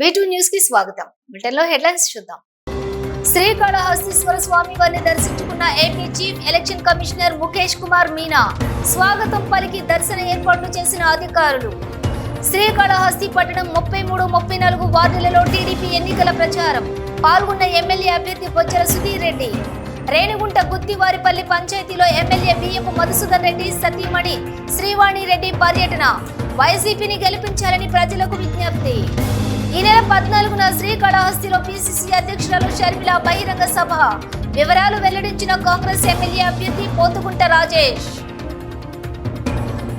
B2 న్యూస్కి స్వాగతం. బులెటిన్లో హెడ్లైన్స్ చూద్దాం. శ్రీకాళహస్తీశ్వర స్వామి వారిని దర్శించుకున్న AP chief election commissioner Mukesh Kumar Meena స్వాగతం పలికి దర్శన ఏర్పాట్లు చేసిన అధికారులు. శ్రీకాళహస్తి పట్టణం ముప్పై మూడు ముప్పై నాలుగు వార్డులలో టీడీపీ ఎన్నికల ప్రచారం. పాల్గొన్న ఎమ్మెల్యే అభ్యర్థి బొచ్చల సుధీర్ రెడ్డి. రేణిగుంట గుత్తివారిపల్లి పంచాయతీలో ఎమ్మెల్యే బియ్యపు మధుసూదన్ రెడ్డి సతీమణి శ్రీవాణి రెడ్డి పర్యటన. వైసీపీని గెలిపించాలని ప్రజలకు విజ్ఞప్తి. ఈ నెల పద్నాలుగున శ్రీకాళహస్తిలో పిసిసి అధ్యక్షురాలు షర్మిల బహిరంగ సభ. వివరాలు వెల్లడించిన కాంగ్రెస్ ఎమ్మెల్యే అభ్యర్థి పోతుకుంట రాజేష్.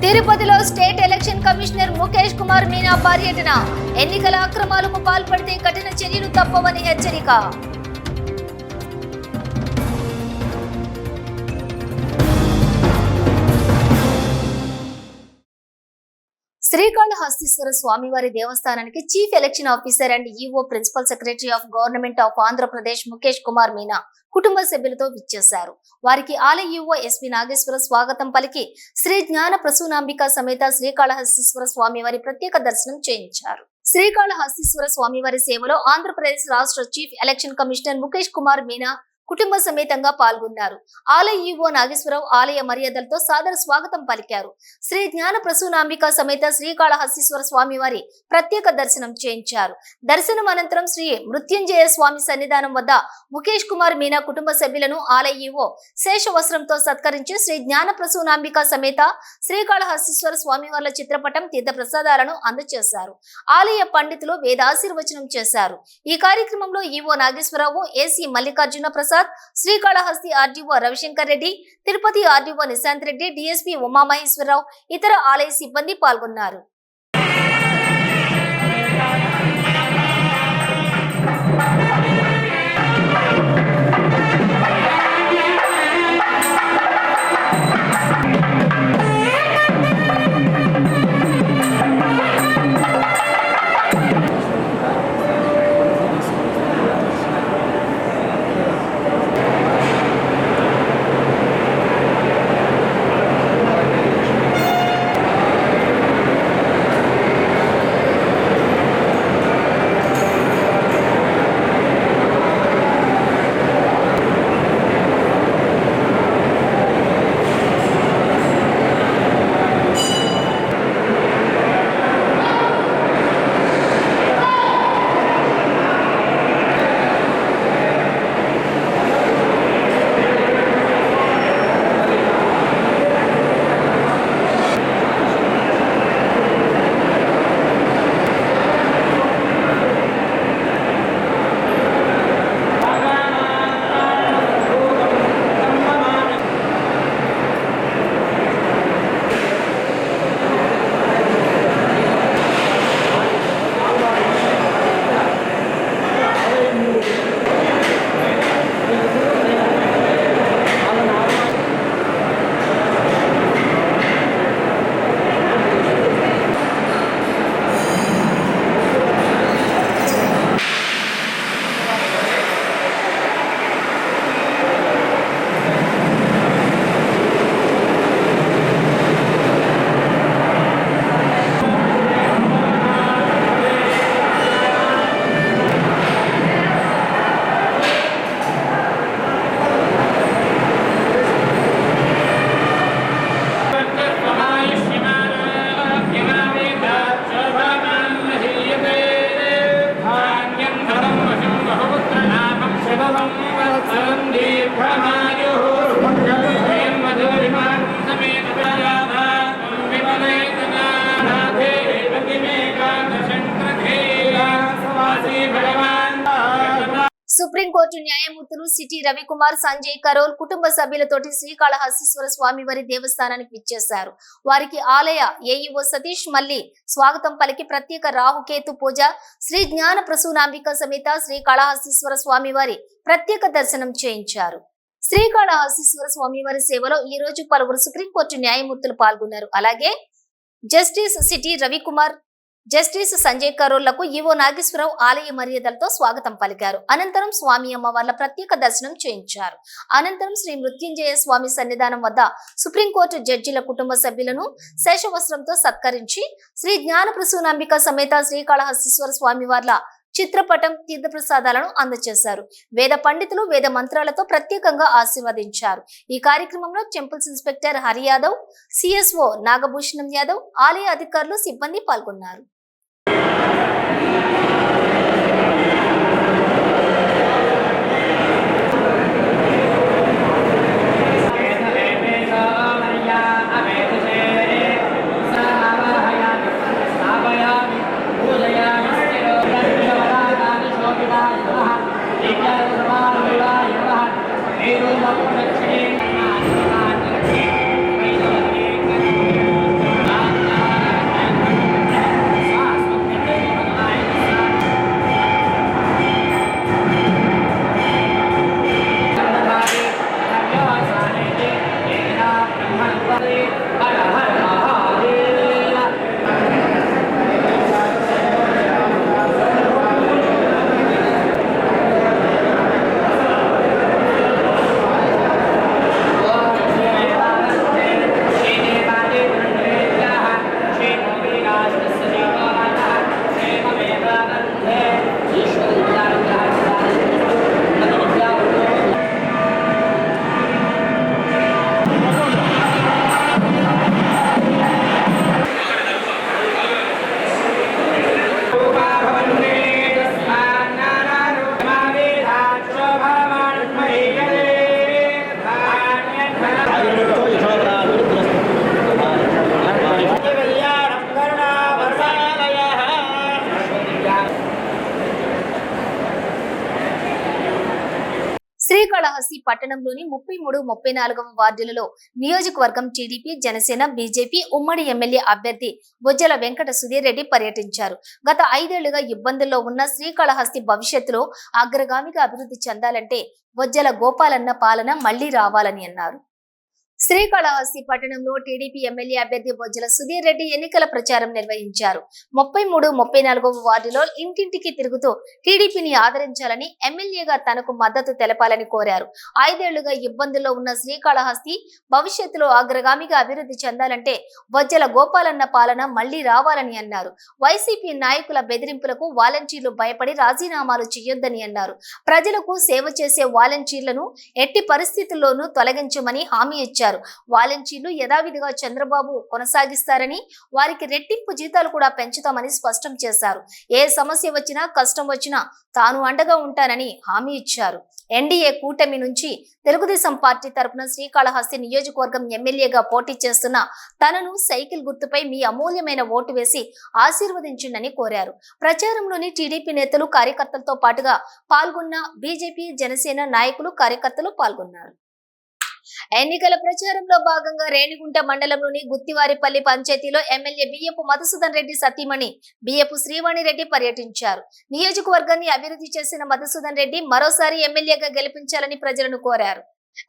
తిరుపతిలో state election commissioner Mukesh Kumar Meena పర్యటన. ఎన్నికల అక్రమాలకు పాల్పడితే కఠిన చర్యలు తప్పవని హెచ్చరిక. శ్రీకాళహస్తీశ్వర స్వామివారి దేవస్థానానికి chief election officer and EO principal secretary of government of Andhra Pradesh Mukesh Kumar Meena కుటుంబ సభ్యులతో విచ్చేశారు. వారికి ఆలయ ఈఓ ఎస్వి నాగేశ్వర స్వాగతం పలికి శ్రీ జ్ఞాన ప్రసూనాంబిక సమేత శ్రీకాళహస్తీశ్వర స్వామివారి ప్రత్యేక దర్శనం చేయించారు. శ్రీకాళహస్తీశ్వర స్వామివారి సేవలో ఆంధ్రప్రదేశ్ రాష్ట్ర chief election commissioner Mukesh Kumar Meena కుటుంబ సమేతంగా పాల్గొన్నారు. ఆలయ ఈవో నాగేశ్వరరావు ఆలయ మర్యాదలతో సాదర స్వాగతం పలికారు. శ్రీ జ్ఞాన ప్రసూనాంబిక సమేత శ్రీకాళహస్తీశ్వర స్వామి వారి ప్రత్యేక దర్శనం చేయించారు. దర్శనం అనంతరం శ్రీ మృత్యుంజయ స్వామి సన్నిధానం వద్ద ముఖేష్ కుమార్ మీనా కుటుంబ సభ్యులను ఆలయ ఈవో శేష వస్త్రంతో సత్కరించి శ్రీ జ్ఞాన ప్రసూనాంబిక సమేత శ్రీకాళహస్తీశ్వర స్వామి వార్ల చిత్రపటం తీర్థ ప్రసాదాలను అందజేశారు ఆలయ పండితులు వేదాశీర్వచనం చేశారు. ఈ కార్యక్రమంలో EO Nageswara Rao AC Mallikarjuna Prasad Srikalahasti RDO Ravi Shankar Reddy Tirupati RDO Nishant Reddy DSP Umamaheswara Rao ఇతర ఆలయ సిబ్బంది పాల్గొన్నారు. సుప్రీంకోర్టు న్యాయమూర్తులు సిటీ రవికుమార్ సంజయ్ కరోల్ కుటుంబ సభ్యులతోటి శ్రీకాళహస్తీశ్వర స్వామి వారి దేవస్థానానికి విచ్చేశారు. వారికి ఆలయ ఏఈఓ సతీష్ మల్లి స్వాగతం పలికి ప్రత్యేక రాహుకేతు పూజ శ్రీ జ్ఞాన ప్రసూనాంబిక సమేత శ్రీకాళహస్తీశ్వర స్వామి వారి ప్రత్యేక దర్శనం చేయించారు. శ్రీకాళహస్తీశ్వర స్వామి వారి సేవలో ఈ రోజు పలువురు సుప్రీంకోర్టు న్యాయమూర్తులు పాల్గొన్నారు. అలాగే justice CT Ravikumar justice Sanjay కరోళ్ళకు EO Nageswara Rao ఆలయ మర్యాదలతో స్వాగతం పలికారు. అనంతరం స్వామి అమ్మవార్ల ప్రత్యేక దర్శనం చేయించారు. అనంతరం శ్రీ మృత్యుంజయ స్వామి సన్నిధానం వద్ద సుప్రీంకోర్టు జడ్జిల కుటుంబ సభ్యులను శేషవస్త్రంతో సత్కరించి శ్రీ జ్ఞాన ప్రసూనాంబిక సమేత శ్రీకాళహస్తీశ్వర స్వామి వార్ల చిత్రపటం తీర్థప్రసాదాలను అందజేశారు వేద పండితులు వేద మంత్రాలతో ప్రత్యేకంగా ఆశీర్వదించారు. ఈ కార్యక్రమంలో temples inspector Hari Yadav CSO Nagabhushanam Yadav ఆలయ అధికారులు సిబ్బంది పాల్గొన్నారు. పట్టణంలోని ముప్పై మూడు ముప్పై నాలుగవ వార్డులలో నియోజకవర్గం టీడీపీ జనసేన బీజేపీ ఉమ్మడి ఎమ్మెల్యే అభ్యర్థి బొజ్జల వెంకట సుధీర్ రెడ్డి పర్యటించారు. గత ఐదేళ్ళుగా ఇబ్బందుల్లో ఉన్న శ్రీకాళహస్తి భవిష్యత్తులో అగ్రగామిగా అభివృద్ధి చెందాలంటే బొజ్జల గోపాలన్న పాలన మళ్ళీ రావాలని అన్నారు. శ్రీకాళహస్తి పట్టణంలో టీడీపీ ఎమ్మెల్యే అభ్యర్థి బొజ్జల సుధీర్ రెడ్డి ఎన్నికల ప్రచారం నిర్వహించారు. ముప్పై మూడు ముప్పై నాలుగవ వార్డులో ఇంటింటికి తిరుగుతూ టీడీపీని ఆదరించాలని ఎమ్మెల్యేగా తనకు మద్దతు తెలపాలని కోరారు. ఐదేళ్ళుగా ఇబ్బందుల్లో ఉన్న శ్రీకాళహస్తి భవిష్యత్తులో అగ్రగామిగా అభివృద్ధి చెందాలంటే బొజ్జల గోపాలన్న పాలన మళ్ళీ రావాలని అన్నారు. వైసీపీ నాయకుల బెదిరింపులకు వాలంటీర్లు భయపడి రాజీనామాలు చేయొద్దని అన్నారు. ప్రజలకు సేవ చేసే వాలంటీర్లను ఎట్టి పరిస్థితుల్లోనూ తొలగించమని హామీ ఇచ్చారు. వాలంటీర్లు యథావిధిగా చంద్రబాబు కొనసాగిస్తారని వారికి రెట్టింపు జీతాలు కూడా పెంచుతామని స్పష్టం చేశారు. ఏ సమస్య వచ్చినా కష్టం వచ్చినా తాను అండగా ఉంటానని హామీ ఇచ్చారు. ఎన్డీఏ కూటమి నుంచి తెలుగుదేశం పార్టీ తరపున శ్రీకాళహస్తి నియోజకవర్గం ఎమ్మెల్యేగా పోటీ చేస్తున్న తనను సైకిల్ గుర్తుపై మీ అమూల్యమైన ఓటు వేసి ఆశీర్వదించిండని కోరారు. ప్రచారంలోని టీడీపీ నేతలు కార్యకర్తలతో పాటుగా పాల్గొన్న బీజేపీ జనసేన నాయకులు కార్యకర్తలు పాల్గొన్నారు. ఎన్నికల ప్రచారంలో భాగంగా రేణిగుంట మండలంలోని గుత్తివారిపల్లి పంచాయతీలో ఎమ్మెల్యే బియ్యపు మధుసూదన్ రెడ్డి సతీమణి బియ్యపు శ్రీవాణి రెడ్డి పర్యటించారు. నియోజకవర్గాన్ని అభివృద్ధి చేసిన మధుసూదన్ రెడ్డి మరోసారి ఎమ్మెల్యేగా గెలిపించాలని ప్రజలను కోరారు.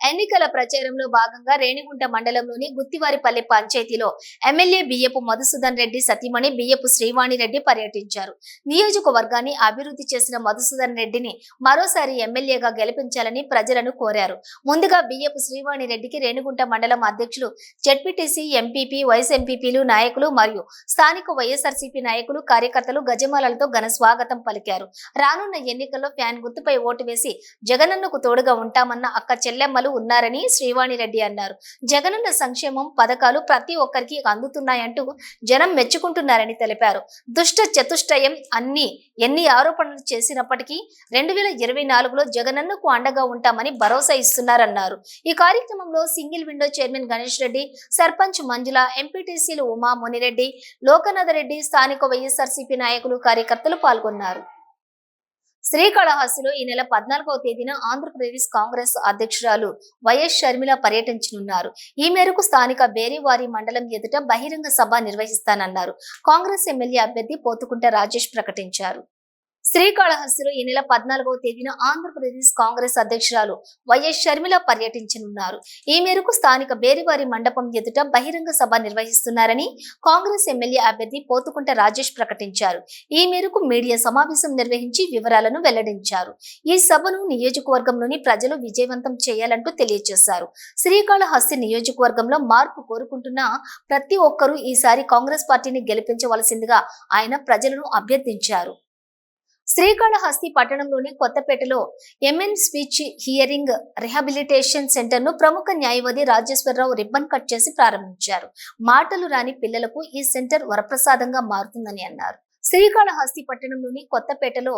ఎన్నికల ప్రచారంలో భాగంగా రేణిగుంట మండలంలోని గుత్తివారిపల్లి పంచాయతీలో ఎమ్మెల్యే బియ్యపు మధుసూదన్ రెడ్డి సతీమణి బియ్యపు శ్రీవాణి రెడ్డి పర్యటించారు. నియోజకవర్గాన్ని అభివృద్ధి చేసిన మధుసూదన్ రెడ్డిని మరోసారి ఎమ్మెల్యేగా గెలిపించాలని ప్రజలను కోరారు. ముందుగా బియ్యపు శ్రీవాణి రెడ్డికి రేణిగుంట మండలం అధ్యక్షులు జెడ్పీటీసీ ఎంపీపీ వైస్ ఎంపీపీలు నాయకులు మరియు స్థానిక వైఎస్ఆర్సీపీ నాయకులు కార్యకర్తలు గజమాలలతో ఘన స్వాగతం పలికారు. రానున్న ఎన్నికల్లో ఫ్యాన్ గుర్తుపై ఓటు వేసి జగనన్నకు తోడుగా ఉంటామన్న అక్క చెల్లెమ్మ చెల్లెమ్మలు ఉన్నారని శ్రీవాణి రెడ్డి అన్నారు. జగనన్న సంక్షేమం పథకాలు ప్రతి ఒక్కరికి అందుతున్నాయంటూ జనం మెచ్చుకుంటున్నారని తెలిపారు. దుష్ట చతుష్టయం అన్ని ఎన్ని ఆరోపణలు చేసినప్పటికీ రెండు వేల ఇరవై నాలుగులో జగనన్నకు అండగా ఉంటామని భరోసా ఇస్తున్నారన్నారు. ఈ కార్యక్రమంలో single window chairman Ganesh Reddy sarpanch Manjula ఎంపీటీసీలు ఉమా మునిరెడ్డి లోకనాథ రెడ్డి స్థానిక వైఎస్ఆర్సీపీ నాయకులు కార్యకర్తలు పాల్గొన్నారు. శ్రీకాళహస్తిలో ఈ నెల పద్నాలుగవ తేదీన ఆంధ్రప్రదేశ్ కాంగ్రెస్ అధ్యక్షురాలు వైఎస్ షర్మిల పర్యటించనున్నారు. ఈ మేరకు స్థానిక బేరీవారి మండలం ఎదుట బహిరంగ సభ నిర్వహిస్తానన్నారు. కాంగ్రెస్ ఎమ్మెల్యే అభ్యర్థి పోతుకుంట రాజేష్ ప్రకటించారు. శ్రీకాళహస్తిలో ఈ నెల పద్నాలుగవ తేదీన ఆంధ్రప్రదేశ్ కాంగ్రెస్ అధ్యక్షురాలు వైఎస్ షర్మిల పర్యటించనున్నారు. ఈ మేరకు స్థానిక బేరివారి మండపం ఎదుట బహిరంగ సభ నిర్వహిస్తున్నారని కాంగ్రెస్ ఎమ్మెల్యే అభ్యర్థి పోతుకుంట రాజేష్ ప్రకటించారు. ఈ మేరకు మీడియా సమావేశం నిర్వహించి వివరాలను వెల్లడించారు. ఈ సభను నియోజకవర్గంలోని ప్రజలు విజయవంతం చేయాలంటూ తెలియజేశారు. శ్రీకాళహస్తి నియోజకవర్గంలో మార్పు కోరుకుంటున్న ప్రతి ఒక్కరూ ఈసారి కాంగ్రెస్ పార్టీని గెలిపించవలసిందిగా ఆయన ప్రజలను అభ్యర్థించారు. శ్రీకాళహస్తి పట్టణంలోని కొత్తపేటలో ఎంఎన్ స్పీచ్ హియరింగ్ రిహాబిలిటేషన్ సెంటర్ను ప్రముఖ న్యాయవాది రాజేశ్వరరావు రిబ్బన్ కట్ చేసి ప్రారంభించారు. మాటలు రాని పిల్లలకు ఈ సెంటర్ వరప్రసాదంగా మారుతుందని అన్నారు. శ్రీకాళహస్తి పట్టణంలోని కొత్తపేటలో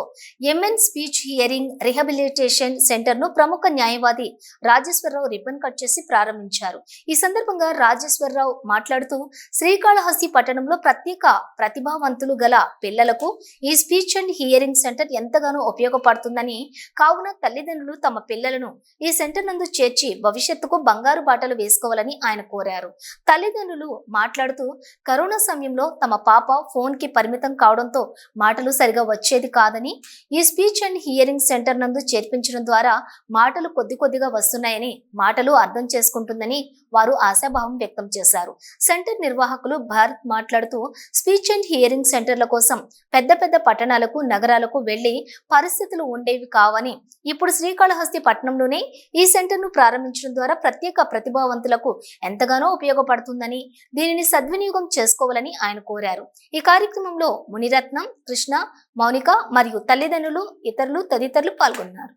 ఎంఎన్ స్పీచ్ హియరింగ్ రిహాబిలిటేషన్ సెంటర్ను ప్రముఖ న్యాయవాది రాజేశ్వరరావు రిబ్బన్ కట్ చేసి ప్రారంభించారు. ఈ సందర్భంగా రాజేశ్వరరావు మాట్లాడుతూ శ్రీకాళహస్తి పట్టణంలో ప్రత్యేక ప్రతిభావంతులు గల పిల్లలకు ఈ స్పీచ్ అండ్ హియరింగ్ సెంటర్ ఎంతగానో ఉపయోగపడుతుందని కావున తల్లిదండ్రులు తమ పిల్లలను ఈ సెంటర్ నందు చేర్చి భవిష్యత్తుకు బంగారు బాటలు వేసుకోవాలని ఆయన కోరారు. తల్లిదండ్రులు మాట్లాడుతూ కరోనా సమయంలో తమ పాప ఫోన్కి పరిమితం కావడం రావడంతో మాటలు సరిగా వచ్చేది కాదని ఈ స్పీచ్ అండ్ హియరింగ్ సెంటర్ నందు చేర్పించడం ద్వారా మాటలు కొద్ది కొద్దిగా వస్తున్నాయని మాటలు అర్థం చేసుకుంటుందని వారు ఆశాభావం వ్యక్తం చేశారు. సెంటర్ నిర్వాహకులు భారత్ మాట్లాడుతూ స్పీచ్ అండ్ హియరింగ్ సెంటర్ల కోసం పెద్ద పెద్ద పట్టణాలకు నగరాలకు వెళ్ళి పరిస్థితులు ఉండేవి కావని ఇప్పుడు శ్రీకాళహస్తి పట్టణంలోనే ఈ సెంటర్ను ప్రారంభించడం ద్వారా ప్రత్యేక ప్రతిభావంతులకు ఎంతగానో ఉపయోగపడుతుందని దీనిని సద్వినియోగం చేసుకోవాలని ఆయన కోరారు. ఈ కార్యక్రమంలో మునిరత్నం కృష్ణ మౌనిక మరియు తల్లిదండ్రులు ఇతరులు తదితరులు పాల్గొన్నారు.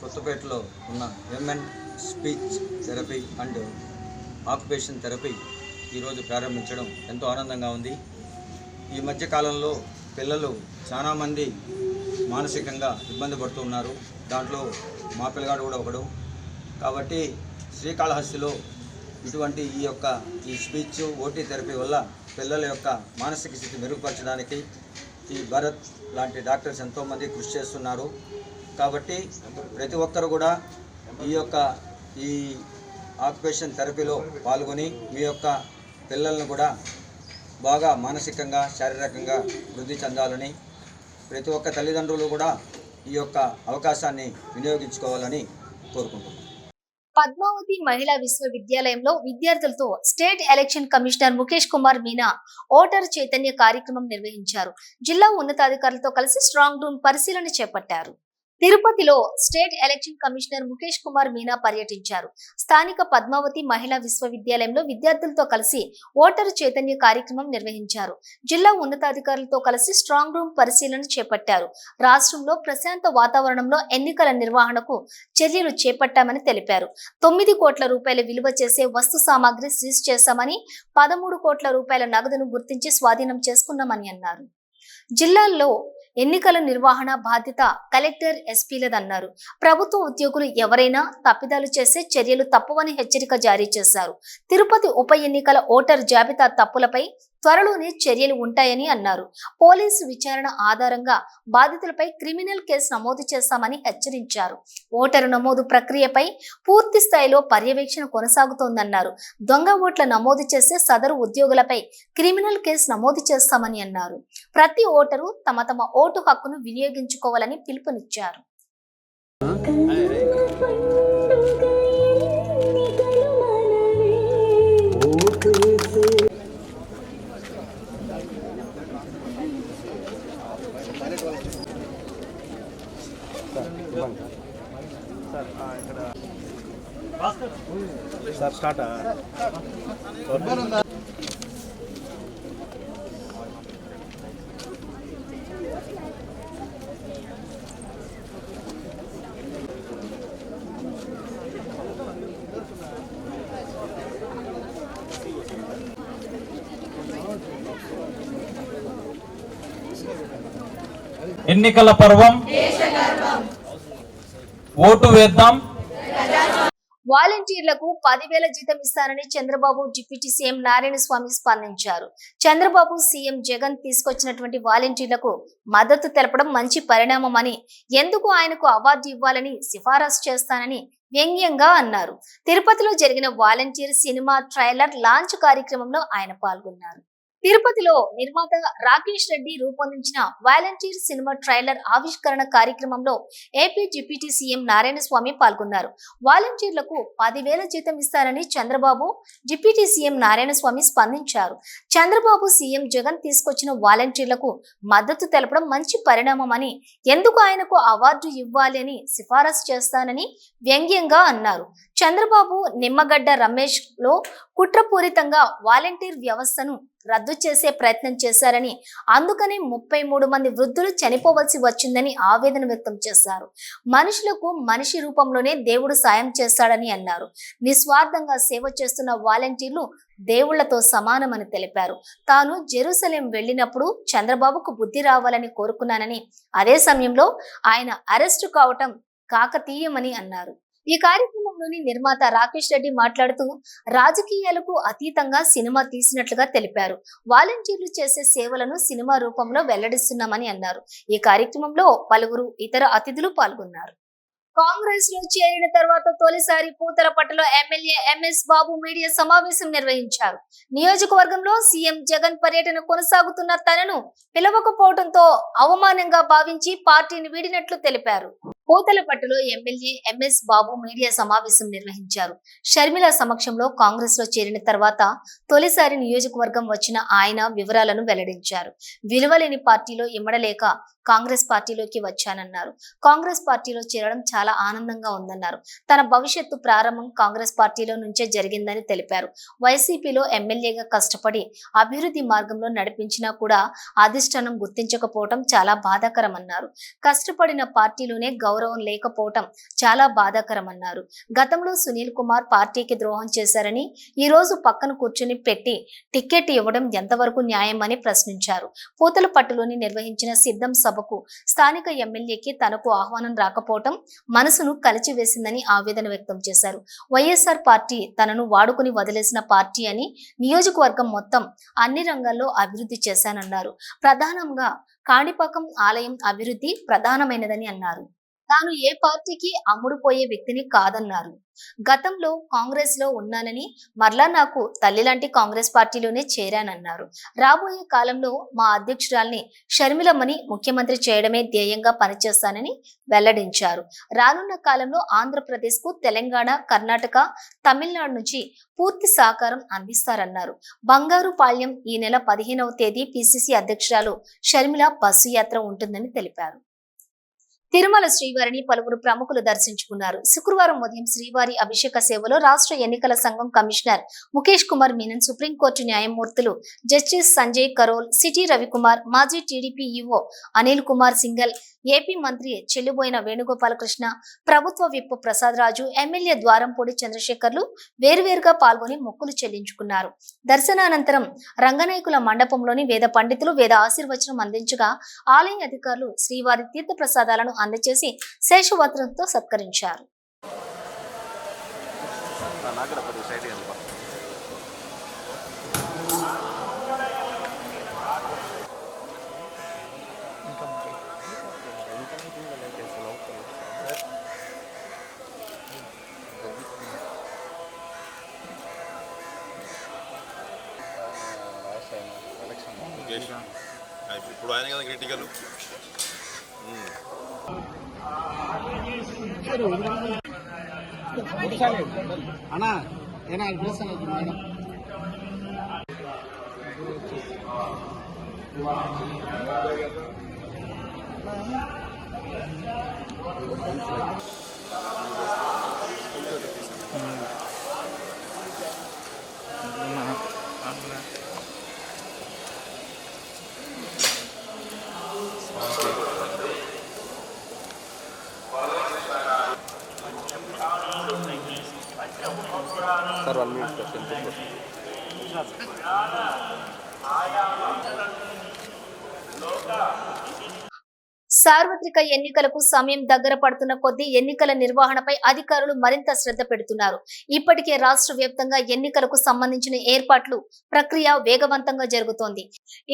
కొత్తపేటలో ఉన్న women speech therapy and occupation therapy ఈరోజు ప్రారంభించడం ఎంతో ఆనందంగా ఉంది. ఈ మధ్య కాలంలో పిల్లలు చాలామంది మానసికంగా ఇబ్బంది పడుతున్నారు దాంట్లో మా పిల్లగాడు కూడా ఒకడు. కాబట్టి శ్రీకాళహస్తిలో ఇటువంటి ఈ యొక్క ఈ స్పీచ్ ఓటీ థెరపీ వల్ల పిల్లల యొక్క మానసిక స్థితి మెరుగుపరచడానికి ఈ భరత్ లాంటి డాక్టర్స్ ఎంతోమంది కృషి చేస్తున్నారు. కాబట్టి ప్రతి ఒక్కరు కూడా ఈ యొక్క ఈ ఆక్యుపేషన్ థెరపీలో పాల్గొని మీ యొక్క పిల్లలను కూడా బాగా మానసికంగా శారీరకంగా వృద్ధి చెందాలని ప్రతి ఒక్క తల్లిదండ్రులు కూడా ఈ యొక్క అవకాశాన్ని వినియోగించుకోవాలని కోరుకుంటున్నాను పద్మావతి మహిళా విశ్వవిద్యాలయంలో విద్యార్థులతో state election commissioner Mukesh Kumar Meena voter Chaitanya కార్యక్రమం నిర్వహించారు. జిల్లా ఉన్నతాధికారులతో కలిసి స్ట్రాంగ్ రూమ్ పరిశీలన చేపట్టారు. తిరుపతిలో state election commissioner Mukesh Kumar Meena పర్యటించారు. స్థానిక పద్మావతి మహిళా విశ్వవిద్యాలయంలో విద్యార్థులతో కలిసి ఓటరు చైతన్య కార్యక్రమం నిర్వహించారు. జిల్లా ఉన్నతాధికారులతో కలిసి స్ట్రాంగ్ రూమ్ పరిశీలన చేపట్టారు. రాష్ట్రంలో ప్రశాంత వాతావరణంలో ఎన్నికల నిర్వహణకు చర్యలు చేపట్టామని తెలిపారు. తొమ్మిది కోట్ల రూపాయల విలువ చేసే వస్తు సామాగ్రి సీజ్ చేశామని పదమూడు కోట్ల రూపాయల నగదును గుర్తించి స్వాధీనం చేసుకున్నామని అన్నారు. జిల్లాల్లో ఎన్నికల నిర్వహణ బాధ్యత కలెక్టర్ ఎస్పీలదన్నారు. ప్రభుత్వ ఉద్యోగులు ఎవరైనా తప్పిదాలు చేసే చర్యలు తప్పవని హెచ్చరిక జారీ చేశారు. తిరుపతి ఉప ఎన్నికల ఓటర్ జాబితా తప్పులపై త్వరలోనే చర్యలు ఉంటాయని అన్నారు. పోలీసు విచారణ ఆధారంగా బాధితులపై క్రిమినల్ కేసు నమోదు చేస్తామని హెచ్చరించారు. ఓటరు నమోదు ప్రక్రియపై పూర్తి స్థాయిలో పర్యవేక్షణ కొనసాగుతోందన్నారు. దొంగ ఓట్ల నమోదు చేసే సదరు ఉద్యోగులపై క్రిమినల్ కేసు నమోదు చేస్తామని అన్నారు. ప్రతి ఓటరు తమ తమ ఓటు హక్కును వినియోగించుకోవాలని పిలుపునిచ్చారు. స్టార్ట్ ఎన్నికల పర్వం. ఓటు వేద్దాం. వాలంటీర్లకు పదివేల జీతం ఇస్తారని చంద్రబాబు డిప్యూటీ సీఎం నారాయణ స్వామి స్పందించారు. చంద్రబాబు సీఎం జగన్ తీసుకొచ్చినటువంటి వాలంటీర్లకు మద్దతు తెలపడం మంచి పరిణామమని ఎందుకు ఆయనకు అవార్డు ఇవ్వాలని సిఫారసు చేస్తానని వ్యంగ్యంగా అన్నారు. తిరుపతిలో జరిగిన వాలంటీర్ సినిమా ట్రైలర్ లాంచ్ కార్యక్రమంలో ఆయన పాల్గొన్నారు. తిరుపతిలో నిర్మాత రాకేష్ రెడ్డి రూపొందించిన వాలంటీర్ సినిమా ట్రైలర్ ఆవిష్కరణ కార్యక్రమంలో AP deputy CM Narayana Swamy పాల్గొన్నారు. వాలంటీర్లకు పదివేల జీతం ఇస్తారని చంద్రబాబు డిప్యూటీ సీఎం నారాయణ స్వామి స్పందించారు. చంద్రబాబు సీఎం జగన్ తీసుకొచ్చిన వాలంటీర్లకు మద్దతు తెలపడం మంచి పరిణామమని ఎందుకు ఆయనకు అవార్డు ఇవ్వాలి అని సిఫారసు చేస్తానని వ్యంగ్యంగా అన్నారు. చంద్రబాబు నిమ్మగడ్డ రమేష్లో కుట్రపూరితంగా వాలంటీర్ వ్యవస్థను రద్దు చేసే ప్రయత్నం చేశారని అందుకనే ముప్పై మూడు మంది వృద్ధులు చనిపోవలసి వచ్చిందని ఆవేదన వ్యక్తం చేశారు. మనుషులకు మనిషి రూపంలోనే దేవుడు సాయం చేస్తాడని అన్నారు. నిస్వార్థంగా సేవ చేస్తున్న వాలంటీర్లు దేవుళ్ళతో సమానమని తెలిపారు. తాను జెరూసలేం వెళ్ళినప్పుడు చంద్రబాబుకు బుద్ధి రావాలని కోరుకున్నానని అదే సమయంలో ఆయన అరెస్టు కావటం కాకతీయమని అన్నారు. ఈ కార్యక్రమంలోని నిర్మాత రాకేష్ రెడ్డి మాట్లాడుతూ రాజకీయాలకు అతీతంగా సినిమా తీసినట్లుగా తెలిపారు. వాలంటీర్లు చేసే సేవలను సినిమా రూపంలో వెల్లడిస్తున్నామని అన్నారు. ఈ కార్యక్రమంలో పలువురు ఇతర అతిథులు పాల్గొన్నారు. కాంగ్రెస్లో చేరిన తర్వాత తొలిసారి పూతలపట్టులో ఎమ్మెల్యే ఎంఎస్ బాబు మీడియా సమావేశం నిర్వహించారు. నియోజకవర్గంలో సీఎం జగన్ పర్యటన కొనసాగుతున్న తనను పిలవకపోవడంతో అవమానంగా భావించి పార్టీని వీడినట్లు తెలిపారు. పూతలపట్టులో ఎమ్మెల్యే ఎంఎస్ బాబు మీడియా సమావేశం నిర్వహించారు. షర్మిల సమక్షంలో కాంగ్రెస్లో చేరిన తర్వాత తొలిసారి నియోజకవర్గం వచ్చిన ఆయన వివరాలను వెల్లడించారు. విలువలేని పార్టీలో ఇమ్మడలేక కాంగ్రెస్ పార్టీలోకి వచ్చానన్నారు. కాంగ్రెస్ పార్టీలో చేరడం చాలా ఆనందంగా ఉందన్నారు. తన భవిష్యత్తు ప్రారంభం కాంగ్రెస్ పార్టీలో నుంచే జరిగిందని తెలిపారు. వైసీపీలో ఎమ్మెల్యేగా కష్టపడి అభివృద్ధి మార్గంలో నడిపించినా కూడా అధిష్టానం గుర్తించకపోవటం చాలా బాధాకరమన్నారు. కష్టపడిన పార్టీలోనే గౌరవ గౌరవం లేకపోవటం చాలా బాధాకరమన్నారు. గతంలో సునీల్ కుమార్ పార్టీకి ద్రోహం చేశారని ఈ రోజు పక్కన కూర్చుని పెట్టి టికెట్ ఇవ్వడం ఎంతవరకు న్యాయమని ప్రశ్నించారు. పూతలపట్టులోని నిర్వహించిన సిద్ధం సభకు స్థానిక ఎమ్మెల్యేకి తనకు ఆహ్వానం రాకపోవటం మనసును కలిచివేసిందని ఆవేదన వ్యక్తం చేశారు. వైఎస్ఆర్ పార్టీ తనను వాడుకుని వదిలేసిన పార్టీ అని నియోజకవర్గం మొత్తం అన్ని రంగాల్లో అభివృద్ధి చేశానన్నారు. ప్రధానంగా కాణిపాకం ఆలయం అభివృద్ధి ప్రధానమైనదని అన్నారు. తాను ఏ పార్టీకి అమ్ముడుపోయే వ్యక్తిని కాదన్నారు. గతంలో కాంగ్రెస్లో ఉన్నానని మరలా నాకు తల్లి లాంటి కాంగ్రెస్ పార్టీలోనే చేరానన్నారు. రాబోయే కాలంలో మా అధ్యక్షురాల్ని షర్మిలమ్మని ముఖ్యమంత్రి చేయడమే ధ్యేయంగా పనిచేస్తానని వెల్లడించారు. రానున్న కాలంలో ఆంధ్రప్రదేశ్కు తెలంగాణ కర్ణాటక తమిళనాడు నుంచి పూర్తి సహకారం అందిస్తారన్నారు. బంగారు పాళ్యం ఈ నెల పదిహేనవ తేదీ పిసిసి అధ్యక్షురాలు షర్మిల బస్సు యాత్ర ఉంటుందని తెలిపారు. తిరుమల శ్రీవారిని పలువురు ప్రముఖులు దర్శించుకున్నారు. శుక్రవారం ఉదయం శ్రీవారి అభిషేక సేవలో రాష్ట్ర ఎన్నికల సంఘం commissioner Mukesh Kumar Menon supreme court న్యాయమూర్తులు జస్టిస్ సంజయ్ కరోల్ సిటీ రవికుమార్ మాజీ TDP EO Anil Kumar Singhal AP మంత్రి చెల్లిబోయిన వేణుగోపాలకృష్ణ ప్రభుత్వ విప్ ప్రసాద్ రాజు ఎమ్మెల్యే ద్వారంపూడి చంద్రశేఖర్లు వేరువేరుగా పాల్గొని మొక్కులు చెల్లించుకున్నారు. దర్శనానంతరం రంగనాయకుల మండపంలోని వేద పండితులు వేద ఆశీర్వచనం అందించగా ఆలయ అధికారులు శ్రీవారి తీర్థ ప్రసాదాలను అందజేసి శేషవత్రంతో సత్కరించారు. ఇప్పుడు ఆయన కదా క్రిటికల్ అన్నా ఏనా పిలుస్తాను మేడం సార్వత్రిక ఎన్నికలకు సమయం దగ్గర పడుతున్న కొద్దీ ఎన్నికల నిర్వహణపై అధికారులు మరింత శ్రద్ధ పెడుతున్నారు. ఇప్పటికే రాష్ట్ర వ్యాప్తంగా ఎన్నికలకు సంబంధించిన ఏర్పాట్లు ప్రక్రియ వేగవంతంగా జరుగుతోంది.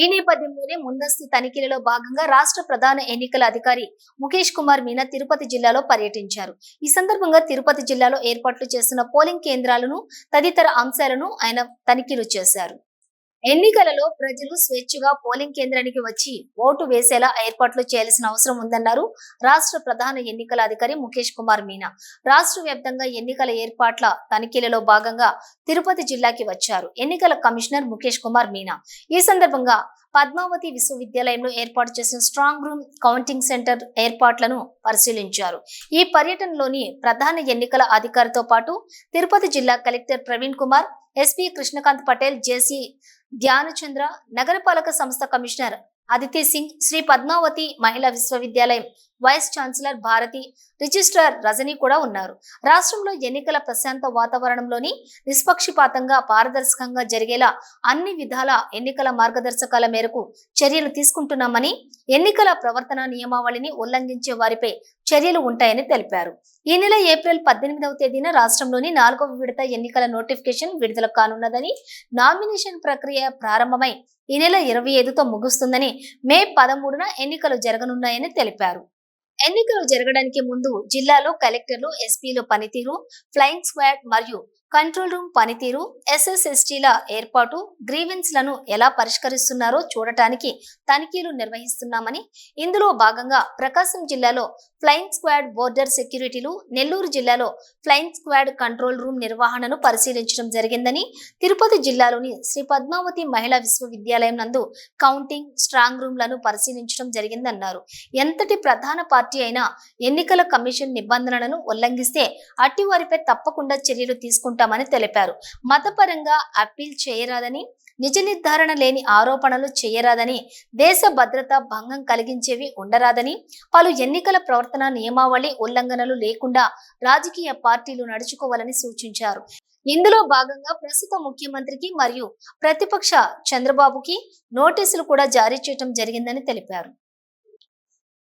ఈ నేపథ్యంలోనే ముందస్తు తనిఖీలలో భాగంగా రాష్ట్ర ప్రధాన ఎన్నికల అధికారి ముఖేష్ కుమార్ మీనా తిరుపతి జిల్లాలో పర్యటించారు. ఈ సందర్భంగా తిరుపతి జిల్లాలో ఏర్పాట్లు చేస్తున్న పోలింగ్ కేంద్రాలను తదితర అంశాలను ఆయన తనిఖీలు చేశారు. ఎన్నికలలో ప్రజలు స్వేచ్ఛగా పోలింగ్ కేంద్రానికి వచ్చి ఓటు వేసేలా ఏర్పాట్లు చేయాల్సిన అవసరం ఉందన్నారు రాష్ట్ర ప్రధాన ఎన్నికల అధికారి ముఖేష్ కుమార్ మీనా. రాష్ట్ర వ్యాప్తంగా ఎన్నికల ఏర్పాట్ల తనిఖీలలో భాగంగా తిరుపతి జిల్లాకి వచ్చారు ఎన్నికల కమిషనర్ ముఖేష్ కుమార్ మీనా. ఈ సందర్భంగా పద్మావతి విశ్వవిద్యాలయంలో ఏర్పాటు చేసిన స్ట్రాంగ్ రూమ్ కౌంటింగ్ సెంటర్ ఏర్పాట్లను పరిశీలించారు. ఈ పర్యటనలోని ప్రధాన ఎన్నికల అధికారితో పాటు తిరుపతి జిల్లా collector Praveen Kumar SP Krishnakanth Patel JC Dhyanachandra నగరపాలక సంస్థ కమిషనర్ అదితి సింగ్ శ్రీ పద్మావతి మహిళా విశ్వవిద్యాలయం vice chancellor Bharathi registrar Rajani కూడా ఉన్నారు. రాష్ట్రంలో ఎన్నికల ప్రశాంత వాతావరణంలోని నిష్పక్షపాతంగా పారదర్శకంగా జరిగేలా అన్ని విధాల ఎన్నికల మార్గదర్శకాల మేరకు చర్యలు తీసుకుంటున్నామని ఎన్నికల ప్రవర్తన నియమావళిని ఉల్లంఘించే వారిపై చర్యలు ఉంటాయని తెలిపారు. ఈ నెల ఏప్రిల్ పద్దెనిమిదవ తేదీన రాష్ట్రంలోని నాలుగవ విడత ఎన్నికల నోటిఫికేషన్ విడుదల కానున్నదని నామినేషన్ ప్రక్రియ ప్రారంభమై ఈ నెల ఇరవై ఐదుతో ముగుస్తుందని మే పదమూడున ఎన్నికలు జరగనున్నాయని తెలిపారు. ఎన్నికలు జరగడానికి ముందు జిల్లాలో కలెక్టర్లు ఎస్పీల పనితీరు ఫ్లయింగ్ స్క్వాడ్ మరియు కంట్రోల్ రూమ్ పనితీరు ఎస్ఎస్ఎస్టీల ఏర్పాటు గ్రీవెన్స్లను ఎలా పరిష్కరిస్తున్నారో చూడటానికి తనిఖీలు నిర్వహిస్తున్నామని ఇందులో భాగంగా ప్రకాశం జిల్లాలో ఫ్లయింగ్ స్క్వాడ్ బోర్డర్ సెక్యూరిటీలు నెల్లూరు జిల్లాలో ఫ్లయింగ్ స్క్వాడ్ కంట్రోల్ రూమ్ నిర్వహణను పరిశీలించడం జరిగిందని తిరుపతి జిల్లాలోని శ్రీ పద్మావతి మహిళా విశ్వవిద్యాలయం నందు కౌంటింగ్ స్ట్రాంగ్ రూమ్లను పరిశీలించడం జరిగిందన్నారు. ఎంతటి ప్రధాన పార్టీ అయినా ఎన్నికల కమిషన్ నిబంధనలను ఉల్లంఘిస్తే అట్టి వారిపై తప్పకుండా చర్యలు తీసుకుంటామని తెలిపారు. మతపరంగా అప్పీల్ చేయరాదని నిజ నిర్ధారణ లేని ఆరోపణలు చేయరాదని దేశ భద్రత భంగం కలిగించేవి ఉండరాదని పలు ఎన్నికల ప్రవర్తన నియమావళి ఉల్లంఘనలు లేకుండా రాజకీయ పార్టీలు నడుచుకోవాలని సూచించారు. ఇందులో భాగంగా ప్రస్తుత ముఖ్యమంత్రికి మరియు ప్రతిపక్ష చంద్రబాబుకి నోటీసులు కూడా జారీ చేయడం జరిగిందని తెలిపారు.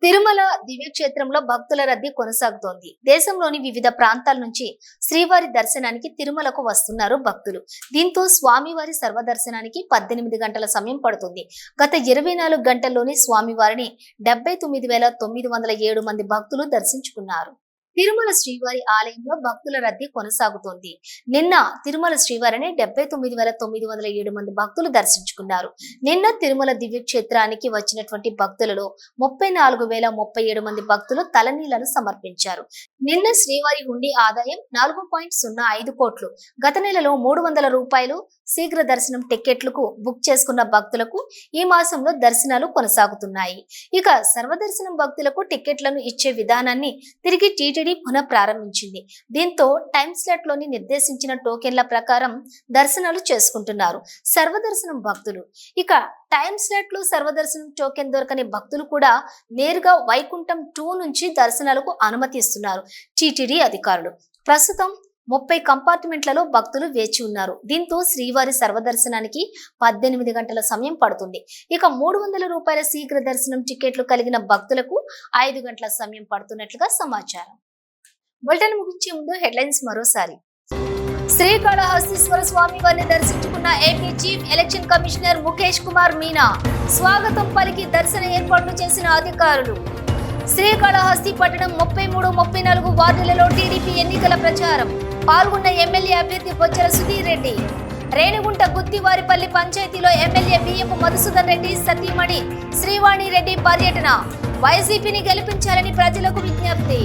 తిరుమల దివ్యక్షేత్రంలో భక్తుల రద్దీ కొనసాగుతోంది. దేశంలోని వివిధ ప్రాంతాల నుంచి శ్రీవారి దర్శనానికి తిరుమలకు వస్తున్నారు భక్తులు. దీంతో స్వామివారి సర్వదర్శనానికి పద్దెనిమిది గంటల సమయం పడుతుంది. గత ఇరవై నాలుగు గంటల్లోనే స్వామివారిని డెబ్బై తొమ్మిది వేల తొమ్మిది వందల ఏడు మంది భక్తులు దర్శించుకున్నారు. తిరుమల శ్రీవారి ఆలయంలో భక్తుల రద్దీ కొనసాగుతోంది. నిన్న తిరుమల శ్రీవారిని డెబ్బై తొమ్మిది వేల తొమ్మిది వందల ఏడు మంది భక్తులు దర్శించుకున్నారు. నిన్న తిరుమల దివ్యక్షేత్రానికి వచ్చినటువంటి భక్తులలో ముప్పై నాలుగు వేల ముప్పై ఏడు మంది భక్తులు తలనీళ్ళను సమర్పించారు. నిన్న శ్రీవారి హుండీ ఆదాయం నాలుగు పాయింట్ సున్నా ఐదు కోట్లు. గత నెలలో మూడు వందల రూపాయలు శీఘ్ర దర్శనం టిక్కెట్లకు బుక్ చేసుకున్న భక్తులకు ఈ మాసంలో దర్శనాలు కొనసాగుతున్నాయి. ఇక సర్వదర్శనం భక్తులకు టిక్కెట్లను ఇచ్చే విధానాన్ని తిరిగి టీటీ పునః ప్రారంభించింది. దీంతో టైమ్ స్లాట్లోని నిర్దేశించిన టోకెన్ల ప్రకారం దర్శనాలు చేసుకుంటున్నారు. సర్వదర్శనం భక్తులు. ఇక టైమ్ స్లాట్లో సర్వదర్శనం టోకెన్ దొరకని భక్తులు కూడా నేరుగా వైకుంఠం టూ నుంచి దర్శనాలకు అనుమతిస్తున్నారు. టీటీడీ అధికారులు. ప్రస్తుతం ముప్పై కంపార్ట్మెంట్లలో భక్తులు వేచి ఉన్నారు. దీంతో శ్రీవారి సర్వదర్శనానికి పద్దెనిమిది గంటల సమయం పడుతుంది. ఇక మూడు వందల రూపాయల శీఘ్ర దర్శనం టికెట్లు కలిగిన భక్తులకు ఐదు గంటల సమయం పడుతున్నట్లుగా సమాచారం. బులెటిన్ ముగించే ముందు హెడ్లైన్స్ మరోసారి. శ్రీకాళహస్తీశ్వర స్వామి వారిని దర్శించుకున్న AP chief election commissioner Mukesh Kumar Meena స్వాగతం పలికి దర్శన ఏర్పాట్లు చేసిన అధికారులు. శ్రీకాళహస్తి పట్టణం ముప్పై మూడు ముప్పై నాలుగు వార్డులలో టీడీపీ ఎన్నికల ప్రచారం. పాల్గొన్న ఎమ్మెల్యే అభ్యర్థి బొచ్చల సుధీర్ రెడ్డి. రేణిగుంట గుత్తివారిపల్లి పంచాయతీలో ఎమ్మెల్యే బియ్యపు మధుసూదన్ రెడ్డి సతీమణి శ్రీవాణి రెడ్డి పర్యటన. వైసీపీని గెలిపించాలని ప్రజలకు విజ్ఞప్తి.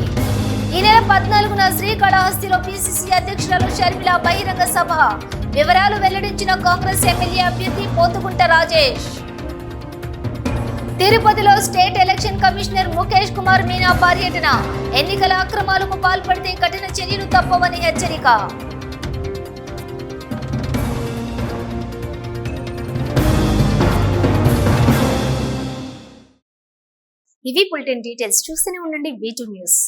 ఈ నెల పద్నాలుగున శ్రీకాళహస్తిలో పిసిసి అధ్యక్షురాలు షర్మిల బహిరంగ సభ. వివరాలు వెల్లడించిన కాంగ్రెస్ ఎమ్మెల్యే అభ్యర్థి పోతుకుంట రాజేష్. తిరుపతిలో state election commissioner Mukesh Kumar Meena పర్యటన. ఎన్నికల అక్రమాలకు పాల్పడితే కఠిన చర్యలు తప్పవని హెచ్చరిక. ఇవి బులెటిన్ డీటెయిల్స్. చూస్తూనే ఉండండి వీ న్యూస్